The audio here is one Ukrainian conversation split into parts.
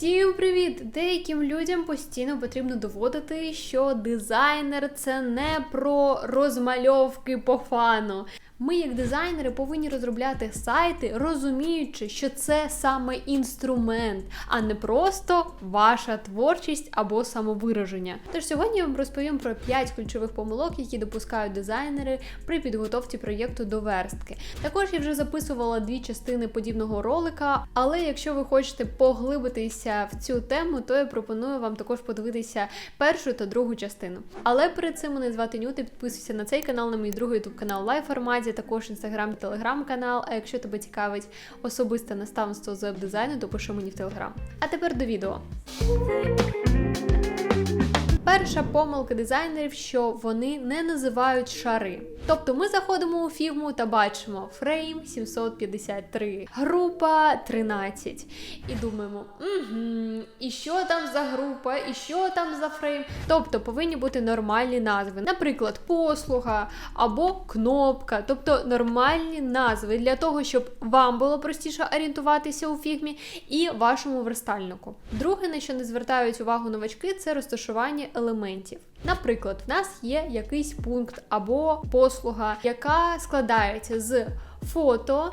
Всім привіт! Деяким людям постійно потрібно доводити, що дизайнер це не про розмальовки по фану. Ми, як дизайнери, повинні розробляти сайти, розуміючи, що це саме інструмент, а не просто ваша творчість або самовираження. Тож сьогодні я вам розповім про 5 ключових помилок, які допускають дизайнери при підготовці проєкту до верстки. Також я вже записувала дві частини подібного ролика, але якщо ви хочете поглибитися в цю тему, то я пропоную вам також подивитися першу та другу частину. Але перед цим мене звати Нюта, підписуйся на цей канал, на мій другий ютуб канал Лайв форматі, також інстаграм, телеграм канал. А якщо тебе цікавить особисте наставництво з веб-дизайну, то пиши мені в телеграм. А тепер до відео. Перша помилка дизайнерів, що вони не називають шари. Тобто ми заходимо у фігму та бачимо фрейм 753, група 13. І думаємо, угу, і що там за група, і що там за фрейм. Тобто повинні бути нормальні назви. Наприклад, послуга або кнопка, тобто нормальні назви для того, щоб вам було простіше орієнтуватися у фігмі і вашому верстальнику. Друге, на що не звертають увагу новачки, це розташування елементів. Наприклад, в нас є якийсь пункт або послуга, яка складається з фото.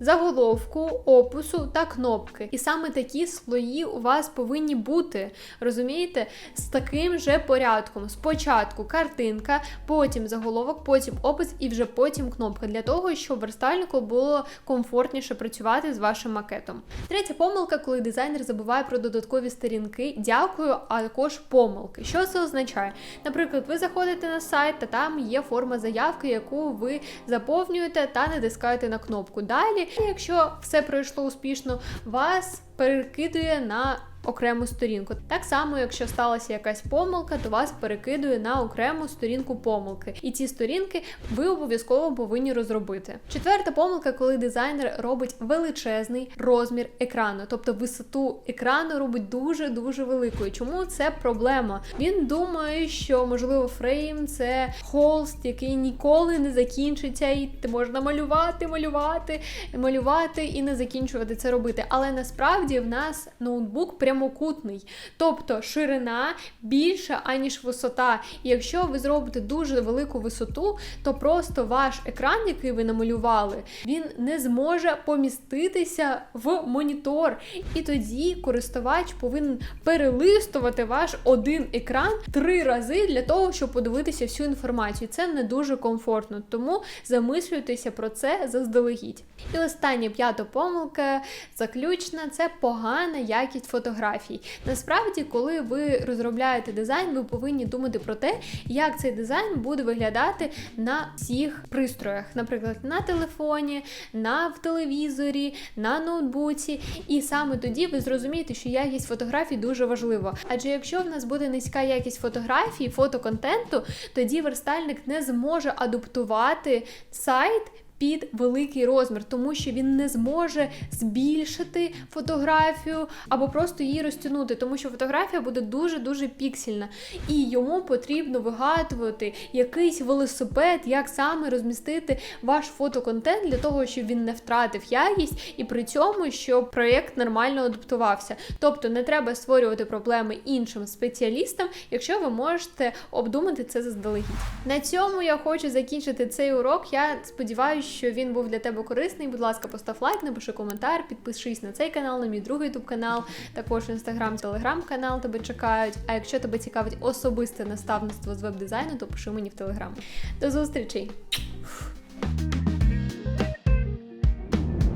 Заголовку, опису та кнопки. І саме такі слої у вас повинні бути, розумієте, з таким же порядком. Спочатку картинка, потім заголовок, потім опис і вже потім кнопка, для того, щоб верстальнику було комфортніше працювати з вашим макетом. Третя помилка, коли дизайнер забуває про додаткові сторінки, дякую, а також помилки. Що це означає? Наприклад, ви заходите на сайт, та там є форма заявки, яку ви заповнюєте та натискаєте на кнопку. Далі. Якщо все пройшло успішно, вас перекидує на окрему сторінку. Так само, якщо сталася якась помилка, то вас перекидує на окрему сторінку помилки. І ці сторінки ви обов'язково повинні розробити. Четверта помилка, коли дизайнер робить величезний розмір екрану, тобто висоту екрану робить дуже-дуже великою. Чому це проблема? Він думає, що можливо фрейм це холст, який ніколи не закінчиться, і можна малювати, малювати, малювати і не закінчувати це робити. Але насправді в нас ноутбук прямокутний, тобто ширина більша, аніж висота. І якщо ви зробите дуже велику висоту, то просто ваш екран, який ви намалювали, він не зможе поміститися в монітор. І тоді користувач повинен перелистувати ваш один екран три рази для того, щоб подивитися всю інформацію. Це не дуже комфортно, тому замислюйтеся про це заздалегідь. І остання п'ята помилка, заключна це погана якість фотографій. Насправді, коли ви розробляєте дизайн, ви повинні думати про те, як цей дизайн буде виглядати на всіх пристроях, наприклад, на телефоні, на в телевізорі, на ноутбуці. І саме тоді ви зрозумієте, що якість фотографій дуже важлива. Адже якщо в нас буде низька якість фотографій, фотоконтенту, тоді верстальник не зможе адаптувати сайт під великий розмір, тому що він не зможе збільшити фотографію або просто її розтягнути, тому що фотографія буде дуже-дуже піксельна. І йому потрібно вигадувати якийсь велосипед, як саме розмістити ваш фотоконтент для того, щоб він не втратив якість, і при цьому, щоб проєкт нормально адаптувався. Тобто не треба створювати проблеми іншим спеціалістам, якщо ви можете обдумати це заздалегідь. На цьому я хочу закінчити цей урок. Я сподіваюся що він був для тебе корисний. Будь ласка, постав лайк, напиши коментар, підпишись на цей канал, на мій другий ютуб канал, також інстаграм, телеграм канал тебе чекають. А якщо тебе цікавить особисте наставництво з веб-дизайну, то пиши мені в телеграм. До зустрічей!